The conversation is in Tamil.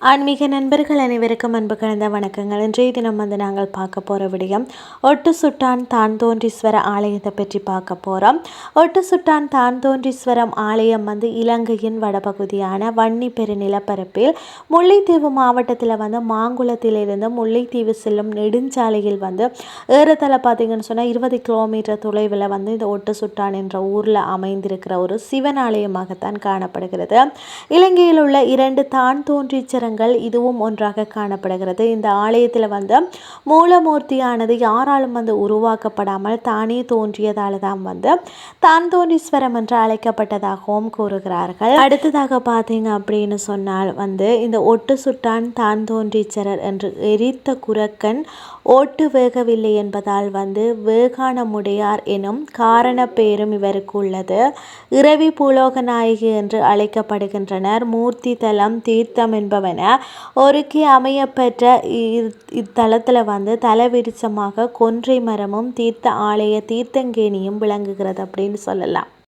ஆன்மீக நண்பர்கள் அனைவருக்கும் அன்பு கலந்த வணக்கங்கள். இன்றைய தினம் வந்து நாங்கள் பார்க்க போகிற விடயம் ஒட்டு சுட்டான் தான் தோன்றீஸ்வர ஆலயத்தை பற்றி பார்க்க போகிறோம் ஒட்டு சுட்டான் தான் தோன்றீஸ்வரம் ஆலயம் வந்து இலங்கையின் வடபகுதியான வன்னி பெரு நிலப்பரப்பில் முல்லைத்தீவு மாவட்டத்தில் வந்து மாங்குளத்திலிருந்து முல்லைத்தீவு செல்லும் நெடுஞ்சாலையில் வந்து ஏறத்தலை பார்த்தீங்கன்னு சொன்னால் இருபது கிலோமீட்டர் தொலைவில் வந்து இந்த ஒட்டு சுட்டான் என்ற ஊரில் அமைந்திருக்கிற ஒரு சிவன் ஆலயமாகத்தான் காணப்படுகிறது. இலங்கையில் உள்ள இரண்டு தான் தோன்றீச்சர சித்திரங்கள் இதுவும் ஒன்றாக காணப்படுகிறது. இந்த ஆலயத்தில் வந்து மூலமூர்த்தியானது யாராலும் வந்து உருவாக்கப்படாமல் தானே தோன்றியதால் தான் வந்து தான் தோன்றீஸ்வரம் என்று அழைக்கப்பட்டதாகவும் கூறுகிறார்கள். அடுத்ததாக பார்த்தீங்க அப்படின்னு சொன்னால் வந்து இந்த ஒட்டு சுட்டான் தான் தோன்றீச்சரர் என்று எரித்த குரக்கன் ஓட்டு வேகவில்லை என்பதால் வந்து வேகானமுடையார் எனும் காரண பேரும் இவருக்கு உள்ளது. இரவி பூலோக நாயகி என்று அழைக்கப்படுகின்றனர். மூர்த்தி தலம் தீர்த்தம் என்பவன். ஒருக்கி அமையப்பெற்ற இத்தலத்தில் வந்து தலவிருச்சமாக கொன்றை மரமும் தீர்த்த ஆலய தீர்த்தங்கேணியும் விளங்குகிறது அப்படின்னு சொல்லலாம்.